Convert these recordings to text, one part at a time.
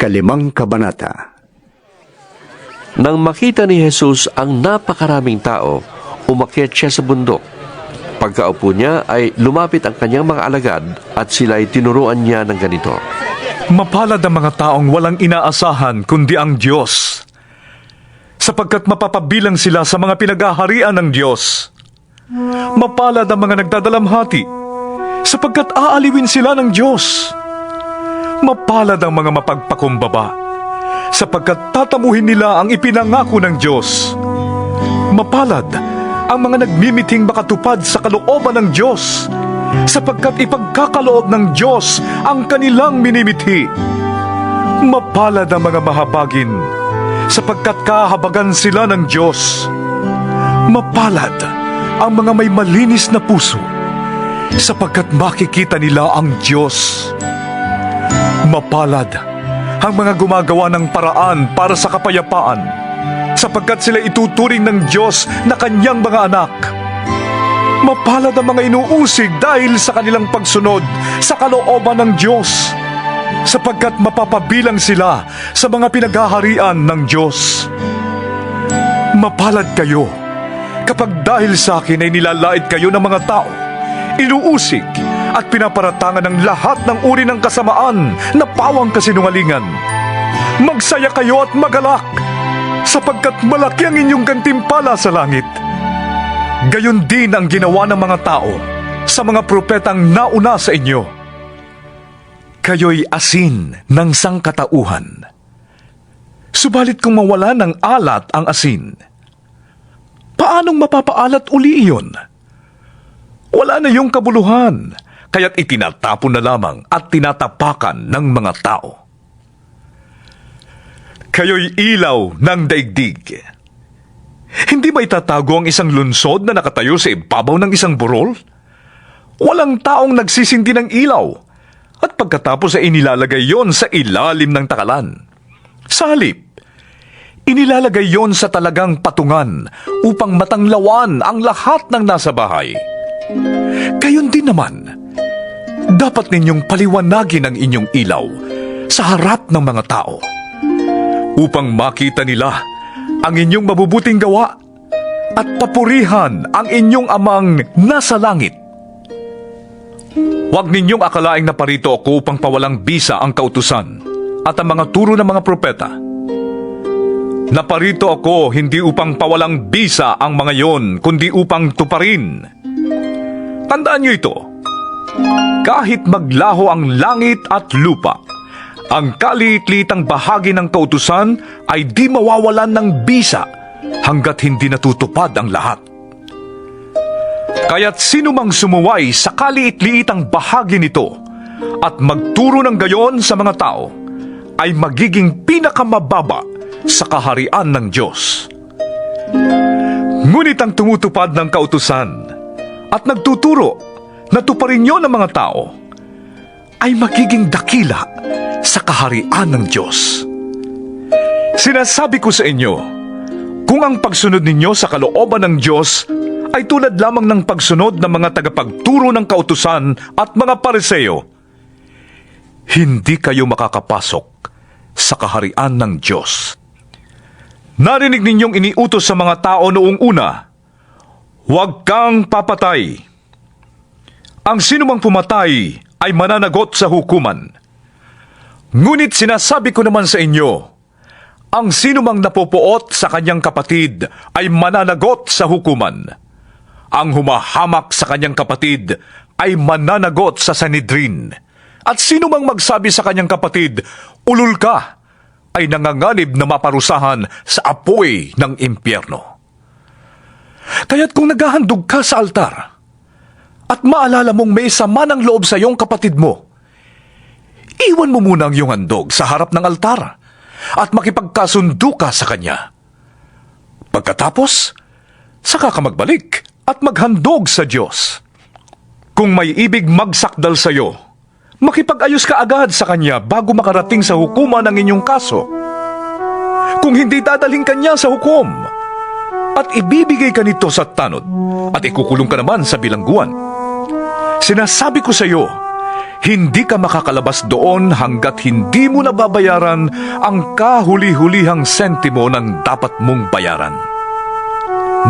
ikalimang kabanata. Nang makita ni Jesus ang napakaraming tao, umakyat siya sa bundok. Pagkaupo niya ay lumapit ang kanyang mga alagad at sila ay tinuruan niya ng ganito. Mapalad ang mga taong walang inaasahan kundi ang Diyos. Sapagkat mapapabilang sila sa mga pinagaharian ng Diyos. Mapalad ang mga nagdadalamhati, sapagkat aaliwin sila ng Diyos. Mapalad ang mga mapagpakumbaba, sapagkat tatamuhin nila ang ipinangako ng Diyos. Mapalad ang mga nagmimiting makatupad sa kalooban ng Diyos, sapagkat ipagkakaloob ng Diyos ang kanilang minimithi. Mapalad ang mga mahabagin, sapagkat kahabagan sila ng Diyos. Mapalad ang mga may malinis na puso, sapagkat makikita nila ang Diyos. Mapalad ang mga gumagawa ng paraan para sa kapayapaan, sapagkat sila ituturing ng Diyos na kanyang mga anak. Mapalad ang mga inuusig dahil sa kanilang pagsunod sa kalooban ng Diyos, sapagkat mapapabilang sila sa mga pinaghaharian ng Diyos. Mapalad kayo kapag dahil sa akin ay nilalait kayo ng mga tao, inuusig at pinaparatangan ng lahat ng uri ng kasamaan na pawang kasinungalingan. Magsaya kayo at magalak, sapagkat malaki ang inyong gantimpala sa langit. Gayon din ang ginawa ng mga tao sa mga propetang nauna sa inyo. Kayo'y asin ng sangkatauhan. Subalit kung mawala ng alat ang asin, paanong mapapaalat uli iyon? Wala na yung kabuluhan, kaya't itinatapon na lamang at tinatapakan ng mga tao. Kayo'y ilaw ng daigdig. Hindi ba itatago ang isang lunsod na nakatayo sa ibabaw ng isang burol? Walang taong nagsisindi ng ilaw at pagkatapos ay inilalagay yon sa ilalim ng takalan. Sa halip, inilalagay yon sa talagang patungan upang matanglawan ang lahat ng nasa bahay. Gayon din naman, dapat ninyong paliwanagin ang inyong ilaw sa harap ng mga tao upang makita nila ang inyong mabubuting gawa at papurihan ang inyong amang nasa langit. Huwag ninyong akalaing naparito ako upang pawalang bisa ang kautusan at ang mga turo ng mga propeta. Naparito ako hindi upang pawalang bisa ang mga yon, kundi upang tuparin. Tandaan niyo ito. Kahit maglaho ang langit at lupa, ang kaliit-litang bahagi ng kautusan ay di mawawalan ng bisa hanggat hindi natutupad ang lahat. Kaya't sino mang sumuway sa kaliit-liitang bahagi nito at magturo ng gayon sa mga tao ay magiging pinakamababa sa kaharian ng Diyos. Ngunit ang tumutupad ng kautusan at nagtuturo na tuparin nyo ng mga tao ay magiging dakila sa kaharian ng Diyos. Sinasabi ko sa inyo, kung ang pagsunod ninyo sa kalooban ng Diyos ay tulad lamang ng pagsunod ng mga tagapagturo ng kautusan at mga pareseyo, hindi kayo makakapasok sa kaharian ng Diyos. Narinig ninyong iniutos sa mga tao noong una, huwag kang papatay. Ang sinumang pumatay ay mananagot sa hukuman. Ngunit sinasabi ko naman sa inyo, ang sinumang napopuot sa kanyang kapatid ay mananagot sa hukuman. Ang humahamak sa kanyang kapatid ay mananagot sa Sanedrin. At sinumang magsabi sa kanyang kapatid, ulul ka, ay nanganganib na maparusahan sa apoy ng impyerno. Kaya't kung naghahandog ka sa altar, at maalala mong may sama ng loob sa iyong kapatid mo, iwan mo muna ang iyong handog sa harap ng altar at makipagkasundo ka sa kanya. Pagkatapos, saka ka magbalik at maghandog sa Diyos. Kung may ibig magsakdal sa iyo, makipag-ayos ka agad sa kanya bago makarating sa hukuman ng inyong kaso. Kung hindi dadalhin kanya sa hukom, at ibibigay ka nito sa tanod, at ikukulong ka naman sa bilangguan. Sinasabi ko sa iyo, hindi ka makakalabas doon hanggat hindi mo nababayaran ang kahuli-hulihang sentimo ng dapat mong bayaran.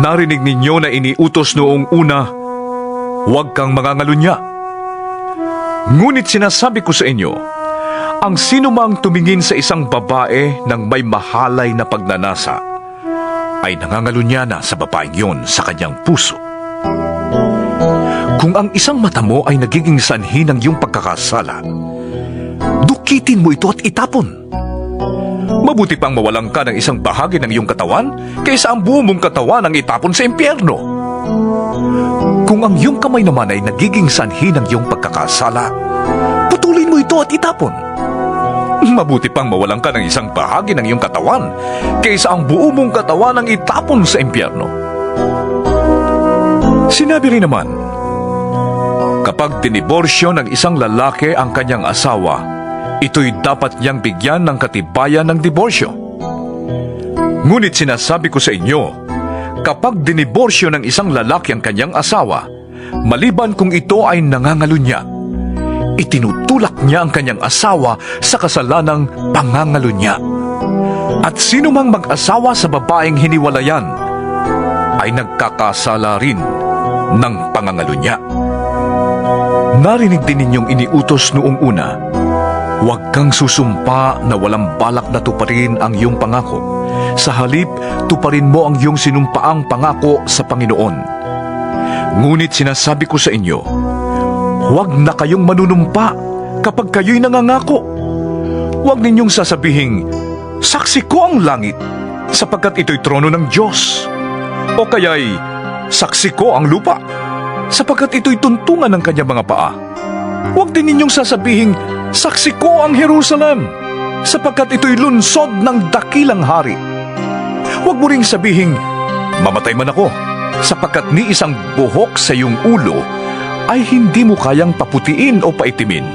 Narinig ninyo na iniutos noong una, huwag kang mangangalunya. Ngunit sinasabi ko sa inyo, ang sinumang tumingin sa isang babae ng may mahalay na pagnanasa, ay nangangalunya na sa babaeng yon sa kanyang puso. Kung ang isang mata mo ay nagiging sanhi ng iyong pagkakasala, dukitin mo ito at itapon. Mabuti pang mawalan ka ng isang bahagi ng iyong katawan kaysa ang buo mong katawan ang itapon sa impyerno. Kung ang iyong kamay naman ay nagiging sanhi ng iyong pagkakasala, putulin mo ito at itapon. Mabuti pang mawalan ka ng isang bahagi ng iyong katawan kaysa ang buo mong katawan ang itapon sa impyerno. Sinabi rin naman, kapag diniborsyo ng isang lalaki ang kanyang asawa, ito'y dapat niyang bigyan ng katibayan ng diborsyo. Ngunit sinasabi ko sa inyo, kapag diniborsyo ng isang lalaki ang kanyang asawa, maliban kung ito ay nangangalunya, itinutulak niya ang kanyang asawa sa kasalanang pangangalunya. At sino mang mag-asawa sa babaeng hiniwalayan ay nagkakasala rin ng pangangalunya. Narinig din ninyong iniutos noong una, huwag kang susumpa na walang balak na tuparin ang iyong pangako. Sa halip, tuparin mo ang iyong sinumpaang pangako sa Panginoon. Ngunit sinasabi ko sa inyo, huwag na kayong manunumpa kapag kayo'y nangangako. Huwag ninyong sasabihing, saksi ko ang langit sapagkat ito'y trono ng Diyos. O kaya'y, saksi ko ang lupa sapagkat ito'y tuntungan ng kanyang mga paa. Huwag din ninyong sasabihing, saksi ko ang Jerusalem sapagkat ito'y lunsod ng dakilang hari. Huwag mo ring sabihing, mamatay man ako sapagkat ni isang buhok sa iyong ulo ay hindi mo kayang paputiin o paitimin.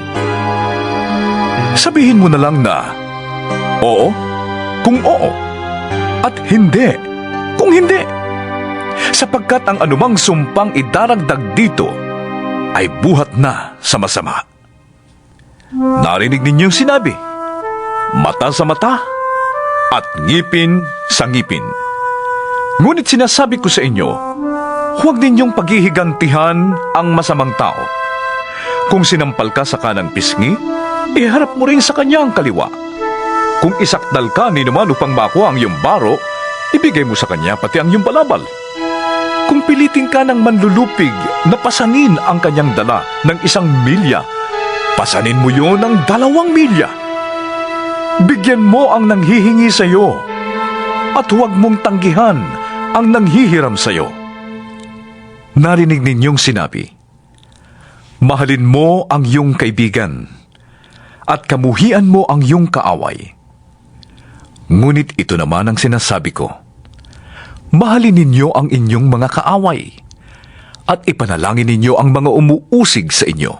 Sabihin mo na lang na, oo, kung oo, at hindi, kung hindi. Sapagkat ang anumang sumpang idaragdag dito ay buhat na sa masama. Narinig ninyong sinabi, mata sa mata at ngipin sa ngipin. Ngunit sinasabi ko sa inyo, huwag ninyong paghihigantihan ang masamang tao. Kung sinampal ka sa kanang pisngi, iharap mo rin sa kanya ang kaliwa. Kung isakdal ka ni naman upang makuha ang iyong baro, ibigay mo sa kanya pati ang iyong balabal. Kung pilitin ka ng manlulupig na pasanin ang kanyang dala ng isang milya, pasanin mo yon ng dalawang milya. Bigyan mo ang nanghihingi sa iyo at huwag mong tanggihan ang nanghihiram sa iyo. Narinig ninyong sinabi, Mahalin mo ang iyong kaibigan at kamuhian mo ang iyong kaaway. Ngunit ito naman ang sinasabi ko, Mahalin ninyo ang inyong mga kaaway at ipanalangin ninyo ang mga umuusig sa inyo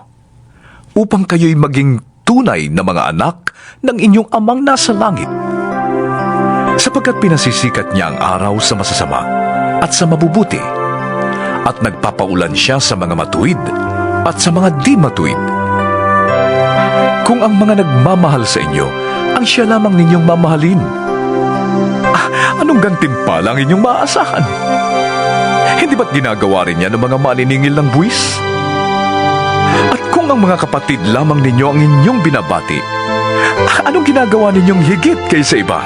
upang kayo'y maging tunay na mga anak ng inyong amang nasa langit. Sapagkat pinasisikat niya ang araw sa masasama at sa mabubuti at nagpapaulan siya sa mga matuwid at sa mga di matuwid. Kung ang mga nagmamahal sa inyo ang siya lamang ninyong mamahalin, ah, anong gantimpala ang inyong maaasahan? Hindi ba't ginagawa rin yan ng mga maniningil ng buwis? At kung ang mga kapatid lamang ninyo ang inyong binabati, anong ginagawa ninyong higit kaysa iba?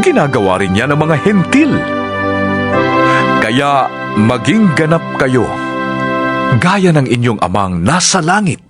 Ginagawa rin yan ng mga hentil. Kaya maging ganap kayo, gaya ng inyong amang nasa langit.